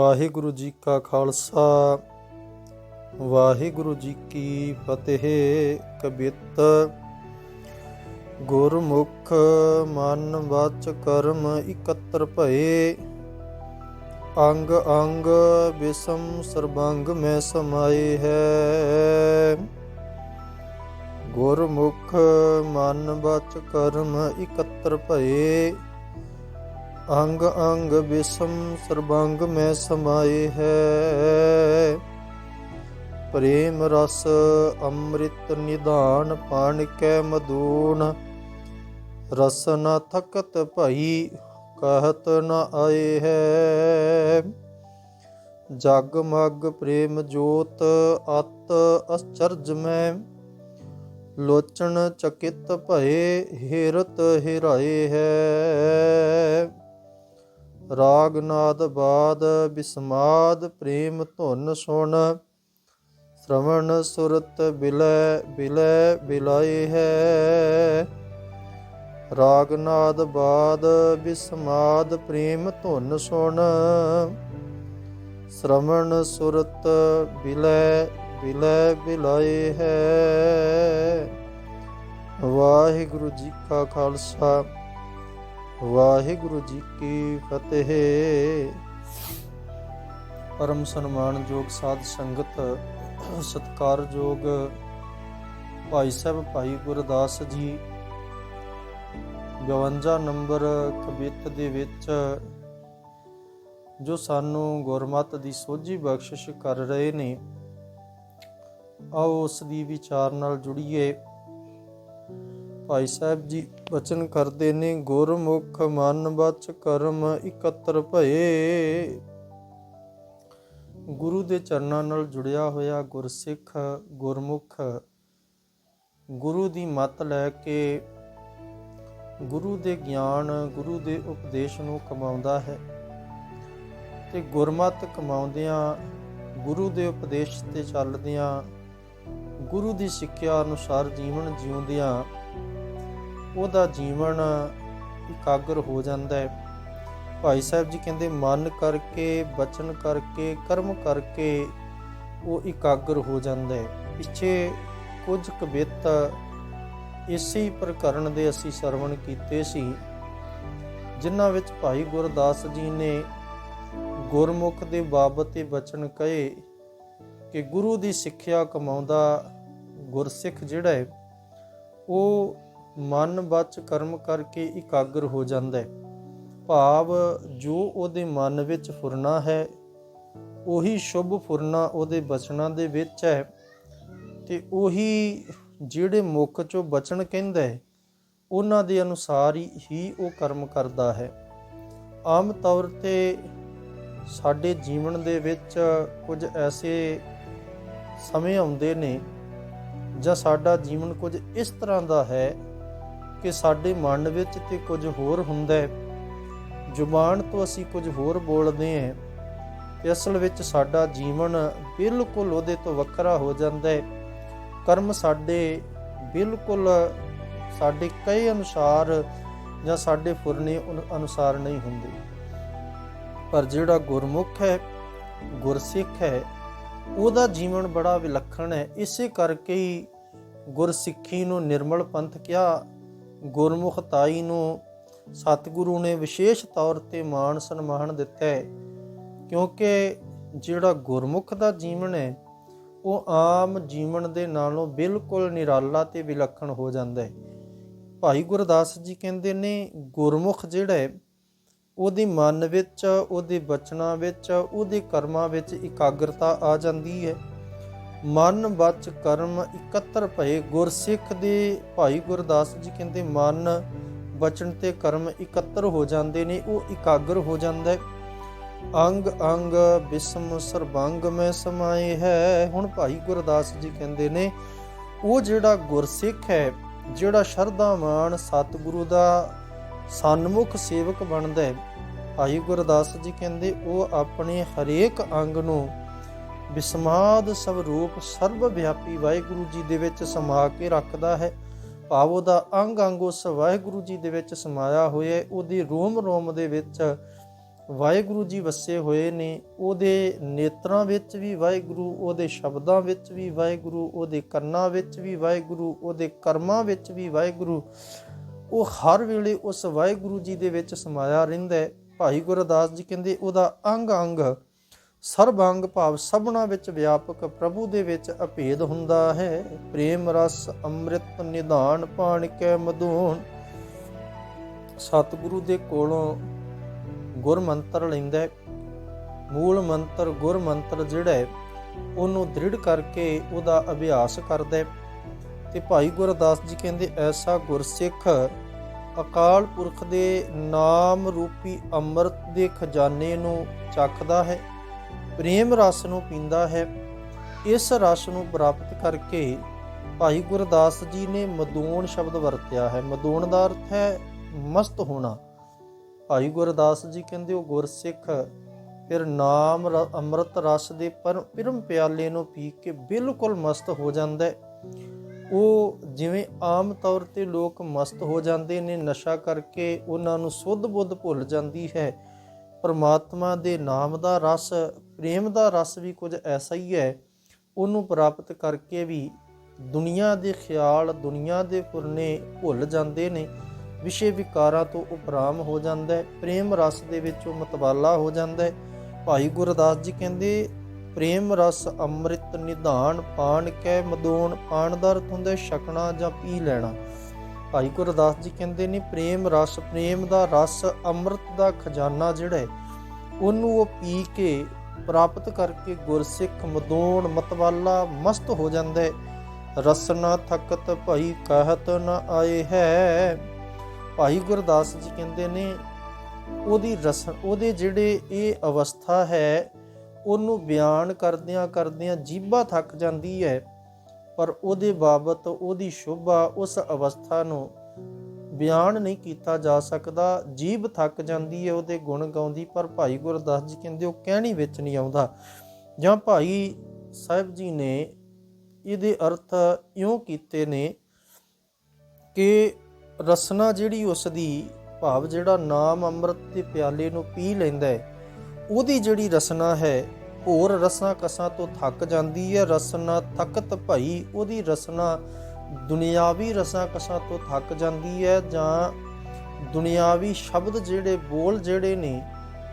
ਵਾਹਿਗੁਰੂ ਜੀ ਕਾ ਖਾਲਸਾ, ਵਾਹਿਗੁਰੂ ਜੀ ਕੀ ਫਤਿਹ। ਕਬਿੱਤ ਗੁਰਮੁਖ ਮਨ ਵਚ ਕਰਮ ਇਕੱਤਰ ਭਏ। ਅੰਗ ਅੰਗ ਬਿਸਮ ਸਰਬੰਗ ਮੈਂ ਸਮਾਏ ਹੈ। ਗੁਰਮੁਖ ਮਨ ਵਚ ਕਰਮ ਇਕੱਤਰ ਭਏ। ਅੰਗ ਅੰਗ ਵਿਸ਼ਮ ਸਰਬੰਗ ਮੈਂ ਸਮਾਏ ਹੈ। ਪ੍ਰੇਮ ਰਸ ਅੰਮ੍ਰਿਤ ਨਿਧਾਨ ਪਾਣ ਕੈ ਮਦੂਨ ਰਸ ਨ ਥਕਤ ਭਈ ਕਹਿਤ ਨ ਆਏ ਹੈ। ਜਗ ਮਗ ਪ੍ਰੇਮ ਜੋਤ ਅਤ ਅਚਰਜ ਮੈਂ। ਲੋਚਨ ਚਕਿਤ ਭਏ ਹਿਰਤ ਹਿਰਾਏ ਹੈ। ਰਾਗਨਾਦ ਬਾਦ ਬਿਸਮਾਦ ਪ੍ਰੇਮ ਧੁਨ ਸੁਣ, ਸ਼ਰਵਣ ਸੁਰਤ ਬਿਲੈ ਬਿਲੈ ਬਿਲਾਈ ਹੈ। ਰਾਗਨਾਦ ਬਾਦ ਬਿਸਮਾਦ ਪ੍ਰੇਮ ਧੁਨ ਸੁਣ, ਸ਼ਰਵਣ ਸੁਰਤ ਬਿਲੈ ਬਿਲੈ ਬਿਲਾਈ ਹੈ। ਵਾਹਿਗੁਰੂ ਜੀ ਕਾ ਖਾਲਸਾ। ਵਾਹਿਗੁਰੂ ਜੀ ਕੀ ਫਤਿਹ। ਪਰਮ ਸਨਮਾਨਯੋਗ ਸਾਧ ਸੰਗਤ ਸਤਕਾਰਯੋਗ ਭਾਈ ਸਾਹਿਬ, ਭਾਈ ਗੁਰਦਾਸ ਜੀ। 52 ਨੰਬਰ ਕਵਿਤ ਦੇ ਵਿੱਚ ਜੋ ਸਾਨੂੰ ਗੁਰਮਤ ਦੀ ਸੋਝੀ ਬਖਸ਼ਿਸ਼ ਕਰ ਰਹੇ ਨੇ, ਆਓ ਉਸ ਦੀ ਵਿਚਾਰ ਨਾਲ ਜੁੜੀਏ। ਭਾਈ ਸਾਹਿਬ ਜੀ, ਬਚਨ ਕਰਦੇ ਨੇ, ਗੁਰਮੁਖ ਮਨ ਬਚ ਕਰਮ ਇਕੱਤਰ ਭਏ। ਗੁਰੂ ਦੇ ਚਰਨਾਂ ਨਾਲ ਜੁੜਿਆ ਹੋਇਆ ਗੁਰਸਿੱਖ, ਗੁਰਮੁਖ, ਗੁਰੂ ਦੀ ਮੱਤ ਲੈ ਕੇ ਗੁਰੂ ਦੇ ਗਿਆਨ, ਗੁਰੂ ਦੇ ਉਪਦੇਸ਼ ਨੂੰ ਕਮਾਉਂਦਾ ਹੈ ਤੇ ਗੁਰਮਤ ਕਮਾਉਂਦਿਆਂ, ਗੁਰੂ ਦੇ ਉਪਦੇਸ਼ ਤੇ ਚੱਲਦਿਆਂ, ਗੁਰੂ ਦੀ ਸਿੱਖਿਆ ਅਨੁਸਾਰ ਜੀਵਨ ਜਿਉਂਦਿਆਂ ਉਹਦਾ ਜੀਵਨ ਇਕਾਗਰ ਹੋ ਜਾਂਦਾ ਹੈ। ਭਾਈ ਸਾਹਿਬ ਜੀ ਕਹਿੰਦੇ, ਮਨ ਕਰਕੇ, ਬਚਨ ਕਰਕੇ, ਕਰਮ ਕਰਕੇ ਉਹ ਇਕਾਗਰ ਹੋ ਜਾਂਦਾ ਹੈ। ਪਿੱਛੇ ਕੁਝ ਕਵਿਤ ਇਸੇ ਪ੍ਰਕਰਨ ਦੇ ਅਸੀਂ ਸਰਵਣ ਕੀਤੇ ਸੀ, ਜਿਨ੍ਹਾਂ ਵਿੱਚ ਭਾਈ ਗੁਰਦਾਸ ਜੀ ਨੇ ਗੁਰਮੁਖ ਦੇ ਬਾਬਤ ਇਹ ਬਚਨ ਕਹੇ ਕਿ ਗੁਰੂ ਦੀ ਸਿੱਖਿਆ ਕਮਾਉਂਦਾ ਗੁਰਸਿੱਖ ਜਿਹੜਾ ਹੈ, ਉਹ ਮਨ ਬਚ ਕਰਮ ਕਰਕੇ ਇਕਾਗਰ ਹੋ ਜਾਂਦਾ ਹੈ। ਭਾਵ ਜੋ ਉਹਦੇ ਮਨ ਵਿੱਚ ਫੁਰਨਾ ਹੈ, ਉਹੀ ਸ਼ੁਭ ਫੁਰਨਾ ਉਹਦੇ ਬਚਨਾਂ ਦੇ ਵਿੱਚ ਹੈ ਤੇ ਉਹੀ ਜਿਹੜੇ ਮੁੱਖ ਚੋਂ ਬਚਣ ਕਹਿੰਦਾ ਹੈ, ਉਹਨਾਂ ਦੇ ਅਨੁਸਾਰ ਹੀ ਉਹ ਕਰਮ ਕਰਦਾ ਹੈ। ਆਮ ਤੌਰ ਤੇ ਸਾਡੇ ਜੀਵਨ ਦੇ ਵਿੱਚ ਕੁਝ ਐਸੇ ਸਮੇਂ ਆਉਂਦੇ ਨੇ ਜਾਂ ਸਾਡਾ ਜੀਵਨ ਕੁਝ ਇਸ ਤਰ੍ਹਾਂ ਦਾ ਹੈ ਕਿ ਸਾਡੇ ਮਨ ਵਿੱਚ ਤੇ ਕੁਝ ਹੋਰ ਹੁੰਦਾ ਹੈ। ਜ਼ੁਬਾਨ ਤੋਂ ਅਸੀਂ ਕੁਝ ਹੋਰ ਬੋਲਦੇ ਹਾਂ। ਤੇ ਅਸਲ ਵਿੱਚ ਸਾਡਾ ਜੀਵਨ ਬਿਲਕੁਲ ਉਹਦੇ ਤੋਂ ਵੱਖਰਾ ਹੋ ਜਾਂਦਾ ਹੈ। ਕਰਮ ਸਾਡੇ ਬਿਲਕੁਲ ਸਾਡੇ ਕਈ ਅਨੁਸਾਰ ਜਾਂ ਸਾਡੇ ਫੁਰਨੇ ਅਨੁਸਾਰ ਨਹੀਂ ਹੁੰਦੇ। ਪਰ ਜਿਹੜਾ ਗੁਰਮੁਖ ਹੈ, ਗੁਰਸਿੱਖ ਹੈ, ਉਹਦਾ ਜੀਵਨ ਬੜਾ ਵਿਲੱਖਣ ਹੈ। ਇਸੇ ਕਰਕੇ ਹੀ ਗੁਰਸਿੱਖੀ ਨੂੰ ਨਿਰਮਲ ਪੰਥ ਕਿਹਾ ਗੁਰਮੁਖਤਾਈ ਨੂੰ ਸਤਿਗੁਰੂ ਨੇ ਵਿਸ਼ੇਸ਼ ਤੌਰ ਤੇ ਮਾਣ ਸਨਮਾਨ ਦਿੱਤਾ ਹੈ, ਕਿਉਂਕਿ ਜਿਹੜਾ ਗੁਰਮੁਖ ਦਾ ਜੀਵਨ ਹੈ, ਉਹ ਆਮ ਜੀਵਨ ਦੇ ਨਾਲੋਂ ਬਿਲਕੁਲ ਨਿਰਾਲਾ ਤੇ ਵਿਲੱਖਣ ਹੋ ਜਾਂਦਾ ਹੈ। ਭਾਈ ਗੁਰਦਾਸ ਜੀ ਕਹਿੰਦੇ ਨੇ, ਗੁਰਮੁਖ ਜਿਹੜਾ ਹੈ, ਉਹਦੇ ਮਨ ਵਿੱਚ, ਉਹਦੇ ਬਚਨਾਂ ਵਿੱਚ, ਉਹਦੇ ਕਰਮਾਂ ਵਿੱਚ ਇਕਾਗਰਤਾ ਆ ਜਾਂਦੀ ਹੈ। ਮਨ ਬਚ ਕਰਮ ਇਕੱਤਰ ਭਏ। ਗੁਰਸਿੱਖ ਦੇ ਭਾਈ ਗੁਰਦਾਸ ਜੀ ਕਹਿੰਦੇ, ਮਨ ਬਚਨ ਤੇ ਕਰਮ ਇਕੱਤਰ ਹੋ ਜਾਂਦੇ ਨੇ, ਉਹ ਇਕਾਗਰ ਹੋ ਜਾਂਦਾ ਹੈ। ਅੰਗ ਅੰਗ ਬਿਸਮ ਸਰਬੰਗ ਮੈਂ ਸਮਾਏ ਹੈ। ਹੁਣ ਭਾਈ ਗੁਰਦਾਸ ਜੀ ਕਹਿੰਦੇ ਨੇ, ਉਹ ਜਿਹੜਾ ਗੁਰਸਿੱਖ ਹੈ, ਜਿਹੜਾ ਸ਼ਰਧਾਵਾਨ ਸਤਿਗੁਰੂ ਦਾ ਸਨਮੁਖ ਸੇਵਕ ਬਣਦਾ ਹੈ, ਭਾਈ ਗੁਰਦਾਸ ਜੀ ਕਹਿੰਦੇ, ਉਹ ਆਪਣੇ ਹਰੇਕ ਅੰਗ ਨੂੰ ਬਿਸਮਾਦ ਸਵਰੂਪ ਸਰਬ ਵਿਆਪੀ ਵਾਹਿਗੁਰੂ ਜੀ ਦੇ ਵਿੱਚ ਸਮਾ ਕੇ ਰੱਖਦਾ ਹੈ। ਭਾਵ ਉਹਦਾ ਅੰਗ ਅੰਗ ਉਸ ਵਾਹਿਗੁਰੂ ਜੀ ਦੇ ਵਿੱਚ ਸਮਾਇਆ ਹੋਇਆ ਹੈ। ਉਹਦੀ ਰੋਮ ਰੋਮ ਦੇ ਵਿੱਚ ਵਾਹਿਗੁਰੂ ਜੀ ਵਸੇ ਹੋਏ ਨੇ। ਉਹਦੇ ਨੇਤਰਾਂ ਵਿੱਚ ਵੀ ਵਾਹਿਗੁਰੂ, ਉਹਦੇ ਸ਼ਬਦਾਂ ਵਿੱਚ ਵੀ ਵਾਹਿਗੁਰੂ, ਉਹਦੇ ਕੰਨਾਂ ਵਿੱਚ ਵੀ ਵਾਹਿਗੁਰੂ, ਉਹਦੇ ਕਰਮਾਂ ਵਿੱਚ ਵੀ ਵਾਹਿਗੁਰੂ। ਉਹ ਹਰ ਵੇਲੇ ਉਸ ਵਾਹਿਗੁਰੂ ਜੀ ਦੇ ਵਿੱਚ ਸਮਾਇਆ ਰਹਿੰਦਾ ਹੈ। ਭਾਈ ਗੁਰਦਾਸ ਜੀ ਕਹਿੰਦੇ ਉਹਦਾ ਅੰਗ ਅੰਗ ਸਰਬ ਭਾਵ ਸਭਨਾ ਵਿੱਚ ਵਿਆਪਕ ਪ੍ਰਭੂ ਦੇ ਵਿੱਚ ਅਭੇਦ ਹੁੰਦਾ ਹੈ। ਪ੍ਰੇਮ ਰਸ ਅੰਮ੍ਰਿਤ ਨਿਧਾਨ ਪਾਣ ਕੇ ਮਧੂਨ। ਸਤਿਗੁਰੂ ਦੇ ਕੋਲੋਂ ਗੁਰ ਮੰਤਰ ਲੈਂਦਾ ਮੂਲ ਮੰਤਰ ਗੁਰ ਮੰਤਰ ਜਿਹੜਾ ਹੈ, ਉਹਨੂੰ ਦ੍ਰਿੜ ਕਰਕੇ ਉਹਦਾ ਅਭਿਆਸ ਕਰਦਾ ਹੈ। ਤੇ ਭਾਈ ਗੁਰਦਾਸ ਜੀ ਕਹਿੰਦੇ, ਐਸਾ ਗੁਰਸਿੱਖ ਅਕਾਲ ਪੁਰਖ ਦੇ ਨਾਮ ਰੂਪੀ ਅੰਮ੍ਰਿਤ ਦੇ ਖਜ਼ਾਨੇ ਨੂੰ ਚੱਖਦਾ ਹੈ। ਪ੍ਰੇਮ ਰਸ ਨੂੰ ਪੀਂਦਾ ਹੈ। ਇਸ ਰਸ ਨੂੰ ਪ੍ਰਾਪਤ ਕਰਕੇ ਭਾਈ ਗੁਰਦਾਸ ਜੀ ਨੇ ਮਦੂਣ ਸ਼ਬਦ ਵਰਤਿਆ ਹੈ। ਮਦੂਣ ਦਾ ਅਰਥ ਹੈ ਮਸਤ ਹੋਣਾ। ਭਾਈ ਗੁਰਦਾਸ ਜੀ ਕਹਿੰਦੇ, ਉਹ ਗੁਰਸਿੱਖ, ਫਿਰ ਨਾਮ ਰ- ਅੰਮ੍ਰਿਤ ਰਸ ਦੇ ਪਰ, ਪਰਮ ਪਿਆਲੇ ਨੂੰ ਪੀ ਕੇ ਬਿਲਕੁਲ ਮਸਤ ਹੋ ਜਾਂਦਾ ਹੈ। ਉਹ ਜਿਵੇਂ ਆਮ ਤੌਰ ਤੇ ਲੋਕ ਮਸਤ ਹੋ ਜਾਂਦੇ ਨੇ, ਨਸ਼ਾ ਕਰਕੇ ਉਹਨਾਂ ਨੂੰ ਸੁੱਧ ਬੁੱਧ ਭੁੱਲ ਜਾਂਦੀ ਹੈ। ਪਰਮਾਤਮਾ ਦੇ ਨਾਮ ਦਾ ਰਸ, ਪ੍ਰੇਮ ਦਾ ਰਸ ਵੀ ਕੁਝ ਐਸਾ ਹੀ ਹੈ, ਉਹਨੂੰ ਪ੍ਰਾਪਤ ਕਰਕੇ ਵੀ ਦੁਨੀਆ ਦੇ ਖਿਆਲ, ਦੁਨੀਆ ਦੇ ਪੁਰਨੇ ਭੁੱਲ ਜਾਂਦੇ ਨੇ। ਵਿਸ਼ੇ ਵਿਕਾਰਾਂ ਤੋਂ ਉਪਰਾਮ ਹੋ ਜਾਂਦਾ ਹੈ, ਪ੍ਰੇਮ ਰਸ ਦੇ ਵਿੱਚ ਉਹ ਮਤਵਾਲਾ ਹੋ ਜਾਂਦਾ ਹੈ। ਭਾਈ ਗੁਰਦਾਸ ਜੀ ਕਹਿੰਦੇ, ਪ੍ਰੇਮ ਰਸ ਅੰਮ੍ਰਿਤ ਨਿਧਾਨ ਪਾਣ ਕੈ ਮਦੋਣ ਪਾਣ ਦਾ ਅਰਥ ਹੁੰਦਾ ਛਕਣਾ ਜਾਂ ਪੀ ਲੈਣਾ। ਭਾਈ ਗੁਰਦਾਸ ਜੀ ਕਹਿੰਦੇ ਨੇ, ਪ੍ਰੇਮ ਰਸ, ਪ੍ਰੇਮ ਦਾ ਰਸ ਅੰਮ੍ਰਿਤ ਦਾ ਖਜ਼ਾਨਾ ਜਿਹੜਾ ਹੈ, ਉਹਨੂੰ ਉਹ ਪੀ ਕੇ ਪ੍ਰਾਪਤ ਕਰਕੇ ਗੁਰਸਿੱਖ ਮਦੋਣ ਮਤਵਾਲਾ ਮਸਤ ਹੋ ਜਾਂਦਾ ਹੈ। ਰਸਨਾ ਥਕਤ ਭਈ ਕਹਿਤ ਨ ਆਏ ਹੈ। ਭਾਈ ਗੁਰਦਾਸ ਜੀ ਕਹਿੰਦੇ ਨੇ, ਉਹਦੀ ਰਸ, ਉਹਦੇ ਜਿਹੜੇ ਇਹ ਅਵਸਥਾ ਹੈ, ਉਹਨੂੰ ਬਿਆਨ ਕਰਦਿਆਂ ਕਰਦਿਆਂ ਜੀਭਾ ਥੱਕ ਜਾਂਦੀ ਹੈ। ਪਰ ਉਹਦੇ ਬਾਬਤ, ਉਹਦੀ ਸ਼ੋਭਾ, ਉਸ ਅਵਸਥਾ ਨੂੰ ਬਿਆਨ ਨਹੀਂ ਕੀਤਾ ਜਾ ਸਕਦਾ। ਜੀਭ ਥੱਕ ਜਾਂਦੀ ਹੈ ਉਹਦੇ ਗੁਣ ਗਾਉਂਦੀ, ਪਰ ਭਾਈ ਗੁਰਦਾਸ ਜੀ ਕਹਿੰਦੇ, ਉਹ ਕਹਿਣੀ ਵਿੱਚ ਨਹੀਂ ਆਉਂਦਾ। ਜਾਂ ਭਾਈ ਸਾਹਿਬ ਜੀ ਨੇ ਇਹਦੇ ਅਰਥ ਇਉਂ ਕੀਤੇ ਨੇ ਕਿ ਰਸਨਾ ਜਿਹੜੀ ਉਸ ਦੀ ਭਾਵ ਜਿਹੜਾ ਨਾਮ ਅੰਮ੍ਰਿਤ ਦੇ ਪਿਆਲੇ ਨੂੰ ਪੀ ਲੈਂਦਾ ਹੈ ਉਹਦੀ ਜਿਹੜੀ ਰਸਨਾ ਹੈ ਹੋਰ ਰਸਨਾ ਕਸਾਂ ਤੋਂ ਥੱਕ ਜਾਂਦੀ ਹੈ। ਰਸਨਾ ਥਕਤ ਭਈ ਉਹਦੀ ਰਸਨਾ। ਦੁਨਿਆਵੀ ਰਸਾਂ ਕਸਾਂ ਤੋਂ ਥੱਕ ਜਾਂਦੀ ਹੈ ਜਾਂ ਦੁਨਿਆਵੀ ਸ਼ਬਦ ਜਿਹੜੇ ਬੋਲ ਜਿਹੜੇ ਨੇ,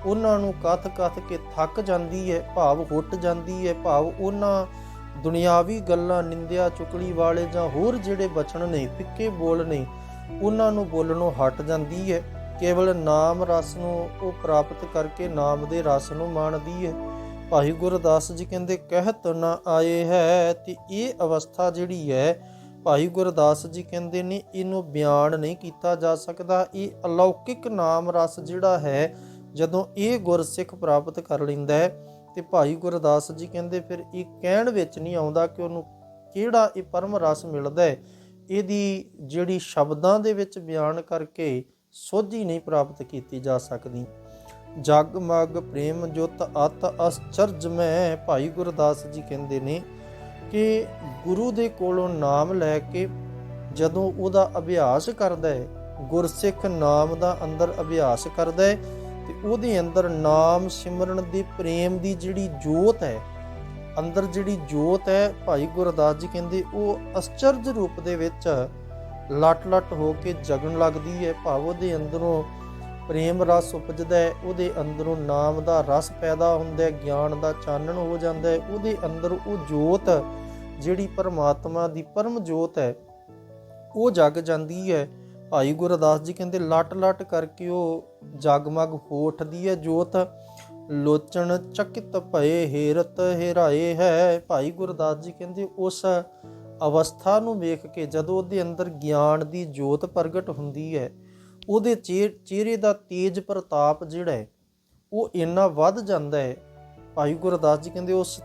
ਉਹਨਾਂ ਨੂੰ ਕਥ ਕਥ ਕੇ ਥੱਕ ਜਾਂਦੀ ਹੈ, ਭਾਵ ਹੁੱਟ ਜਾਂਦੀ ਹੈ, ਭਾਵ ਉਹਨਾਂ ਦੁਨਿਆਵੀ ਗੱਲਾਂ ਨਿੰਦਿਆ ਚੁਕਲੀ ਵਾਲੇ ਜਾਂ ਹੋਰ ਜਿਹੜੇ ਬਚਣ ਨੇ, ਫਿੱਕੇ ਬੋਲ ਨੇ, ਉਹਨਾਂ ਨੂੰ ਬੋਲਣੋਂ ਹਟ ਜਾਂਦੀ ਹੈ। ਕੇਵਲ ਨਾਮ ਰਸ ਨੂੰ ਉਹ ਪ੍ਰਾਪਤ ਕਰਕੇ ਨਾਮ ਦੇ ਰਸ ਨੂੰ ਮਾਣਦੀ ਹੈ। ਭਾਈ ਗੁਰਦਾਸ ਜੀ ਕਹਿੰਦੇ, ਕਹਿਤ ਨਾ ਆਏ ਹੈ ਤੇ ਇਹ ਅਵਸਥਾ ਜਿਹੜੀ ਹੈ, ਭਾਈ ਗੁਰਦਾਸ ਜੀ ਕਹਿੰਦੇ ਨੇ, ਇਹਨੂੰ ਬਿਆਨ ਨਹੀਂ ਕੀਤਾ ਜਾ ਸਕਦਾ। ਇਹ ਅਲੌਕਿਕ ਨਾਮ ਰਸ ਜਿਹੜਾ ਹੈ, ਜਦੋਂ ਇਹ ਗੁਰਸਿੱਖ ਪ੍ਰਾਪਤ ਕਰ ਲੈਂਦਾ ਹੈ, ਤੇ ਭਾਈ ਗੁਰਦਾਸ ਜੀ ਕਹਿੰਦੇ, ਫਿਰ ਇਹ ਕਹਿਣ ਵਿੱਚ ਨਹੀਂ ਆਉਂਦਾ ਕਿ ਉਹਨੂੰ ਕਿਹੜਾ ਇਹ ਪਰਮ ਰਸ ਮਿਲਦਾ ਹੈ। ਇਹਦੀ ਜਿਹੜੀ ਸ਼ਬਦਾਂ ਦੇ ਵਿੱਚ ਬਿਆਨ ਕਰਕੇ ਸੋਝੀ ਨਹੀਂ ਪ੍ਰਾਪਤ ਕੀਤੀ ਜਾ ਸਕਦੀ। ਜਗ ਮਗ ਪ੍ਰੇਮ ਜੁਤ ਅਤ ਅਸਚਰਜ ਮੈਂ, ਭਾਈ ਗੁਰਦਾਸ ਜੀ ਕਹਿੰਦੇ ਨੇ ਕਿ ਗੁਰੂ ਦੇ ਕੋਲੋਂ ਨਾਮ ਲੈ ਕੇ ਜਦੋਂ ਉਹਦਾ ਅਭਿਆਸ ਕਰਦਾ ਹੈ, ਗੁਰਸਿੱਖ ਨਾਮ ਦਾ ਅੰਦਰ ਅਭਿਆਸ ਕਰਦਾ ਹੈ ਤੇ ਉਹਦੇ ਅੰਦਰ ਨਾਮ ਸਿਮਰਨ ਦੀ ਪ੍ਰੇਮ ਦੀ ਜਿਹੜੀ ਜੋਤ ਹੈ, ਅੰਦਰ ਜਿਹੜੀ ਜੋਤ ਹੈ, ਭਾਈ ਗੁਰਦਾਸ ਜੀ ਕਹਿੰਦੇ ਉਹ ਅਸਚਰਜ ਰੂਪ ਦੇ ਵਿੱਚ ਲਟ-ਲਟ ਹੋ ਕੇ ਜਗਣ ਲੱਗਦੀ ਹੈ, ਭਾਵ ਉਹਦੇ ਅੰਦਰੋਂ ਪ੍ਰੇਮ ਰਸ ਉਪਜਦਾ ਹੈ, ਉਹਦੇ ਅੰਦਰੋਂ ਨਾਮ ਦਾ ਰਸ ਪੈਦਾ ਹੁੰਦਾ ਹੈ, ਗਿਆਨ ਦਾ ਚਾਨਣ ਹੋ ਜਾਂਦਾ ਹੈ, ਉਹਦੇ ਅੰਦਰ ਉਹ ਜੋਤ ਜਿਹੜੀ ਪਰਮਾਤਮਾ ਦੀ ਪਰਮ ਜੋਤ ਹੈ, ਉਹ ਜਗ ਜਾਂਦੀ ਹੈ। ਭਾਈ ਗੁਰਦਾਸ ਜੀ ਕਹਿੰਦੇ, ਲਟ ਲਟ ਕਰਕੇ ਉਹ ਜਗਮਗ ਹੋ ਉੱਠਦੀ ਹੈ ਜੋਤ। ਲੋਚਣ ਚਕਿਤ ਭਏ ਹੇਰਤ ਹੇਰਾਏ ਹੈ। ਭਾਈ ਗੁਰਦਾਸ ਜੀ ਕਹਿੰਦੇ, ਉਸ ਅਵਸਥਾ ਨੂੰ ਵੇਖ ਕੇ ਜਦੋਂ ਉਹਦੇ ਅੰਦਰ ਗਿਆਨ ਦੀ ਜੋਤ ਪ੍ਰਗਟ ਹੁੰਦੀ ਹੈ ਉਹਦੇ ਚਿਹ- ਚਿਹਰੇ ਦਾ ਤੇਜ ਪ੍ਰਤਾਪ ਜਿਹੜਾ ਹੈ, ਉਹ ਇੰਨਾ ਵੱਧ ਜਾਂਦਾ ਹੈ। ਭਾਈ ਗੁਰਦਾਸ ਜੀ ਕਹਿੰਦੇ ਉਸ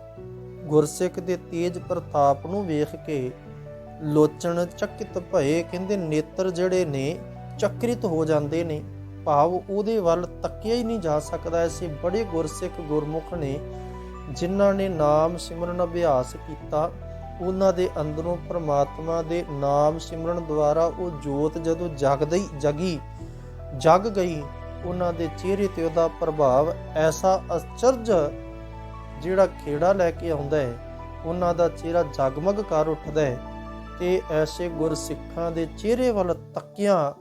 ਗੁਰਸਿੱਖ ਦੇ ਤੇਜ ਪ੍ਰਤਾਪ ਨੂੰ ਵੇਖ ਕੇ ਲੋਚਣ, ਚਕਿਤ ਭਏ ਕਹਿੰਦੇ ਨੇਤਰ ਜਿਹੜੇ ਨੇ, ਚੱਕਰਿਤ ਹੋ ਜਾਂਦੇ ਨੇ। ਭਾਵ ਉਹਦੇ ਵੱਲ ਤੱਕਿਆ ਹੀ ਨਹੀਂ ਜਾ ਸਕਦਾ ਐਸੇ ਬੜੇ ਗੁਰਸਿੱਖ ਗੁਰਮੁਖ ਨੇ, ਜਿਨ੍ਹਾਂ ਨੇ ਨਾਮ ਸਿਮਰਨ ਅਭਿਆਸ ਕੀਤਾ। ਉਹਨਾਂ ਦੇ ਅੰਦਰੋਂ ਪਰਮਾਤਮਾ ਦੇ ਨਾਮ ਸਿਮਰਨ ਦੁਆਰਾ ਉਹ ਜੋਤ ਜਦੋਂ ਜਗਦੀ, ਜਗੀ, ਜਗ ਗਈ, ਉਹਨਾਂ ਦੇ ਚਿਹਰੇ ਤੇ ਉਹਦਾ ਪ੍ਰਭਾਵ ਐਸਾ ਅਚਰਜ ਜਿਹੜਾ ਖੇੜਾ ਲੈ ਕੇ ਆਉਂਦਾ ਹੈ, ਉਹਨਾਂ ਦਾ ਚਿਹਰਾ ਜਗਮਗ ਕਰ ਉੱਠਦਾ ਹੈ ਤੇ ਐਸੇ ਗੁਰਸਿੱਖਾਂ ਦੇ ਚਿਹਰੇ ਵੱਲ ਤੱਕਿਆਂ।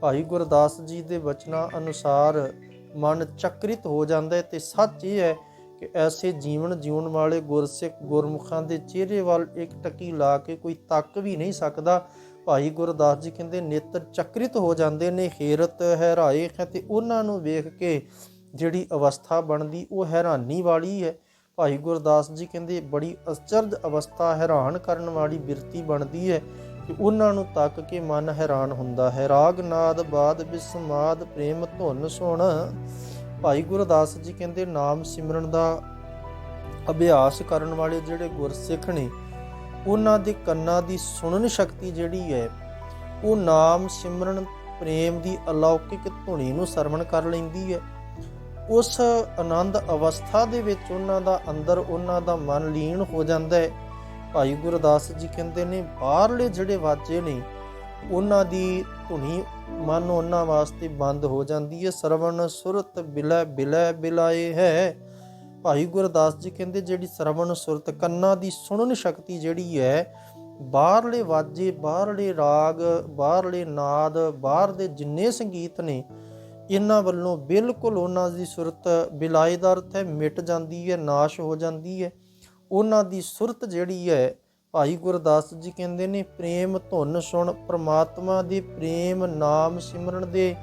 ਭਾਈ ਗੁਰਦਾਸ ਜੀ ਦੇ ਬਚਨਾਂ ਅਨੁਸਾਰ ਮਨ ਚੱਕਰਿਤ ਹੋ ਜਾਂਦਾ ਹੈ ਤੇ ਸੱਚ ਇਹ ਹੈ ਕਿ ਐਸੇ ਜੀਵਨ ਜਿਉਣ ਵਾਲੇ ਗੁਰਸਿੱਖ ਗੁਰਮੁਖਾਂ ਦੇ ਚਿਹਰੇ ਵੱਲ ਇੱਕ ਟੱਕੀ ਲਾ ਕੇ ਕੋਈ ਤੱਕ ਵੀ ਨਹੀਂ ਸਕਦਾ। ਭਾਈ ਗੁਰਦਾਸ ਜੀ ਕਹਿੰਦੇ, ਨੇਤਰ ਚੱਕਰਿਤ ਹੋ ਜਾਂਦੇ ਨੇ, ਹੈਰਤ ਹੈਰਾਏ ਹੈ ਤੇ ਉਹਨਾਂ ਨੂੰ ਵੇਖ ਕੇ ਜਿਹੜੀ ਅਵਸਥਾ ਬਣਦੀ, ਉਹ ਹੈਰਾਨੀ ਵਾਲੀ ਹੈ। ਭਾਈ ਗੁਰਦਾਸ ਜੀ ਕਹਿੰਦੇ, ਬੜੀ ਅਚਰਜ ਅਵਸਥਾ ਹੈਰਾਨ ਕਰਨ ਵਾਲੀ ਬਿਰਤੀ ਬਣਦੀ ਹੈ ਕਿ ਉਹਨਾਂ ਨੂੰ ਤੱਕ ਕੇ ਮਨ ਹੈਰਾਨ ਹੁੰਦਾ ਹੈ। ਰਾਗ ਨਾਦ ਬਾਦ ਬਿਸਮਾਦ, ਪ੍ਰੇਮ ਧੁਨ ਸੁਣ ਭਾਈ ਗੁਰਦਾਸ ਜੀ ਕਹਿੰਦੇ ਨਾਮ ਸਿਮਰਨ ਦਾ ਅਭਿਆਸ ਕਰਨ ਵਾਲੇ ਜਿਹੜੇ ਗੁਰਸਿੱਖ ਨੇ, ਉਹਨਾਂ ਦੇ ਕੰਨਾਂ ਦੀ ਸੁਣਨ ਸ਼ਕਤੀ ਜਿਹੜੀ ਹੈ, ਉਹ ਨਾਮ ਸਿਮਰਨ ਪ੍ਰੇਮ ਦੀ ਅਲੌਕਿਕ ਧੁਨੀ ਨੂੰ ਸਰਵਣ ਕਰ ਲੈਂਦੀ ਹੈ। ਉਸ ਆਨੰਦ ਅਵਸਥਾ ਦੇ ਵਿੱਚ ਉਹਨਾਂ ਦਾ ਅੰਦਰ ਉਹਨਾਂ ਦਾ ਮਨ ਲੀਨ ਹੋ ਜਾਂਦਾ ਹੈ। ਭਾਈ ਗੁਰਦਾਸ ਜੀ ਕਹਿੰਦੇ ਨੇ, ਬਾਹਰਲੇ ਜਿਹੜੇ ਵਾਜੇ ਨੇ, ਉਹਨਾਂ ਦੀ ਧੁਨੀ ਮਨ ਉਹਨਾਂ ਵਾਸਤੇ ਬੰਦ ਹੋ ਜਾਂਦੀ ਹੈ। ਸਰਵਣ ਸੁਰਤ ਬਿਲੈ ਬਿਲੈ, ਬਿਲਾਏ ਹੈ। ਭਾਈ ਗੁਰਦਾਸ ਜੀ ਕਹਿੰਦੇ, ਜਿਹੜੀ ਸਰਵਣ ਸੁਰਤ ਕੰਨਾਂ ਦੀ ਸੁਣਨ ਸ਼ਕਤੀ ਜਿਹੜੀ ਹੈ, ਬਾਹਰਲੇ ਵਾਜੇ, ਬਾਹਰਲੇ ਰਾਗ, ਬਾਹਰਲੇ ਨਾਦ, ਬਾਹਰ ਦੇ ਜਿੰਨੇ ਸੰਗੀਤ ਨੇ, ਇਹਨਾਂ ਵੱਲੋਂ ਬਿਲਕੁਲ ਉਹਨਾਂ ਦੀ ਸੁਰਤ ਬਿਲਾਏ ਦਾ ਅਰਥ ਹੈ, ਮਿਟ ਜਾਂਦੀ ਹੈ, ਨਾਸ਼ ਹੋ ਜਾਂਦੀ ਹੈ। ਉਹਨਾਂ ਦੀ ਸੁਰਤ ਜਿਹੜੀ ਹੈ ਭਾਈ ਗੁਰਦਾਸ ਜੀ ਕਹਿੰਦੇ ਨੇ, ਪ੍ਰੇਮ ਧੁਨ ਸੁਣ ਪ੍ਰਮਾਤਮਾ ਦੇ ਪ੍ਰੇਮ ਨਾਮ ਸਿਮਰਨ ਦੇ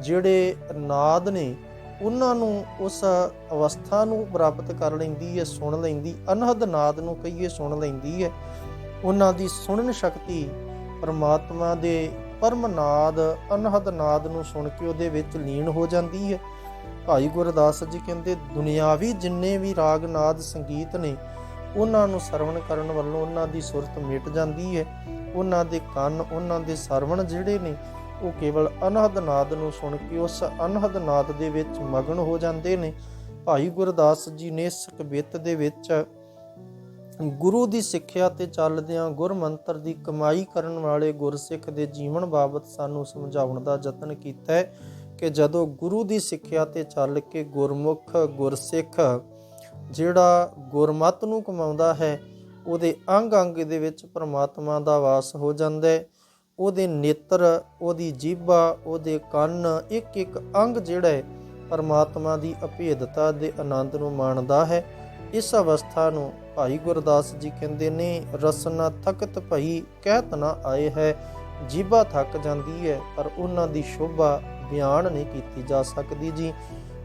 ਜਿਹੜੇ ਨਾਦ ਨੇ, ਉਹਨਾਂ ਨੂੰ ਉਸ ਅਵਸਥਾ ਨੂੰ ਪ੍ਰਾਪਤ ਕਰ ਲੈਂਦੀ ਹੈ, ਸੁਣ ਲੈਂਦੀ, ਅਨਹਦ ਨਾਦ ਨੂੰ ਕਹੀਏ ਸੁਣ ਲੈਂਦੀ ਹੈ। ਉਹਨਾਂ ਦੀ ਸੁਣਨ ਸ਼ਕਤੀ ਪਰਮਾਤਮਾ ਦੇ ਪਰਮਨਾਦ ਅਨਹਦ ਨਾਦ ਨੂੰ ਸੁਣ ਕੇ ਉਹਦੇ ਵਿੱਚ ਲੀਨ ਹੋ ਜਾਂਦੀ ਹੈ। ਭਾਈ ਗੁਰਦਾਸ ਜੀ ਕਹਿੰਦੇ, ਦੁਨਿਆਵੀ ਜਿੰਨੇ ਵੀ ਰਾਗ ਨਾਦ ਸੰਗੀਤ ਨੇ ਉਹਨਾਂ ਨੂੰ ਸਰਵਣ ਕਰਨ ਵੱਲੋਂ ਉਹਨਾਂ ਦੀ ਸੁਰਤ ਮਿਟ ਜਾਂਦੀ ਹੈ ਉਹਨਾਂ ਦੇ ਕੰਨ, ਉਹਨਾਂ ਦੇ ਸਰਵਣ ਜਿਹੜੇ ਨੇ, ਉਹ ਕੇਵਲ ਅਨਹਦ ਨਾਦ ਨੂੰ ਸੁਣ ਕੇ ਉਸ ਅਨਹਦ ਨਾਦ ਦੇ ਵਿੱਚ ਮਗਨ ਹੋ ਜਾਂਦੇ ਨੇ। ਭਾਈ ਗੁਰਦਾਸ ਜੀ ਨੇ ਇਸ ਕਵਿਤ ਦੇ ਵਿੱਚ ਗੁਰੂ ਦੀ ਸਿੱਖਿਆ ਤੇ ਚੱਲਦਿਆਂ ਗੁਰਮੰਤਰ ਦੀ ਕਮਾਈ ਕਰਨ ਵਾਲੇ ਗੁਰਸਿੱਖ ਦੇ ਜੀਵਨ ਬਾਬਤ ਸਾਨੂੰ ਸਮਝਾਉਣ ਦਾ ਯਤਨ ਕੀਤਾ ਹੈ ਕਿ ਜਦੋਂ ਗੁਰੂ ਦੀ ਸਿੱਖਿਆ ਤੇ ਚੱਲ ਕੇ ਗੁਰਮੁਖ, ਗੁਰਸਿੱਖ ਜਿਹੜਾ ਗੁਰਮਤ ਨੂੰ ਕਮਾਉਂਦਾ ਹੈ, ਉਹਦੇ ਅੰਗ ਅੰਗ ਦੇ ਵਿੱਚ ਪ੍ਰਮਾਤਮਾ ਦਾ ਵਾਸ ਹੋ ਜਾਂਦਾ ਹੈ। ਉਹਦੇ ਨੇਤਰ, ਉਹਦੀ ਜੀਭਾ, ਉਹਦੇ ਕੰਨ ਇੱਕ ਇੱਕ ਅੰਗ ਜਿਹੜਾ ਹੈ, ਪਰਮਾਤਮਾ ਦੀ ਅਭੇਦਤਾ ਦੇ ਆਨੰਦ ਨੂੰ ਮਾਣਦਾ ਹੈ। ਇਸ ਅਵਸਥਾ ਨੂੰ ਭਾਈ ਗੁਰਦਾਸ ਜੀ ਕਹਿੰਦੇ ਨੇ ਰਸਨਾ ਥਕਤ ਭਈ, ਕਹਿਤ ਨਾ ਆਏ ਹੈ। ਜੀਭਾ ਥੱਕ ਜਾਂਦੀ ਹੈ, ਪਰ ਉਹਨਾਂ ਦੀ ਸ਼ੋਭਾ ਬਿਆਨ ਨਹੀਂ ਕੀਤੀ ਜਾ ਸਕਦੀ ਜੀ।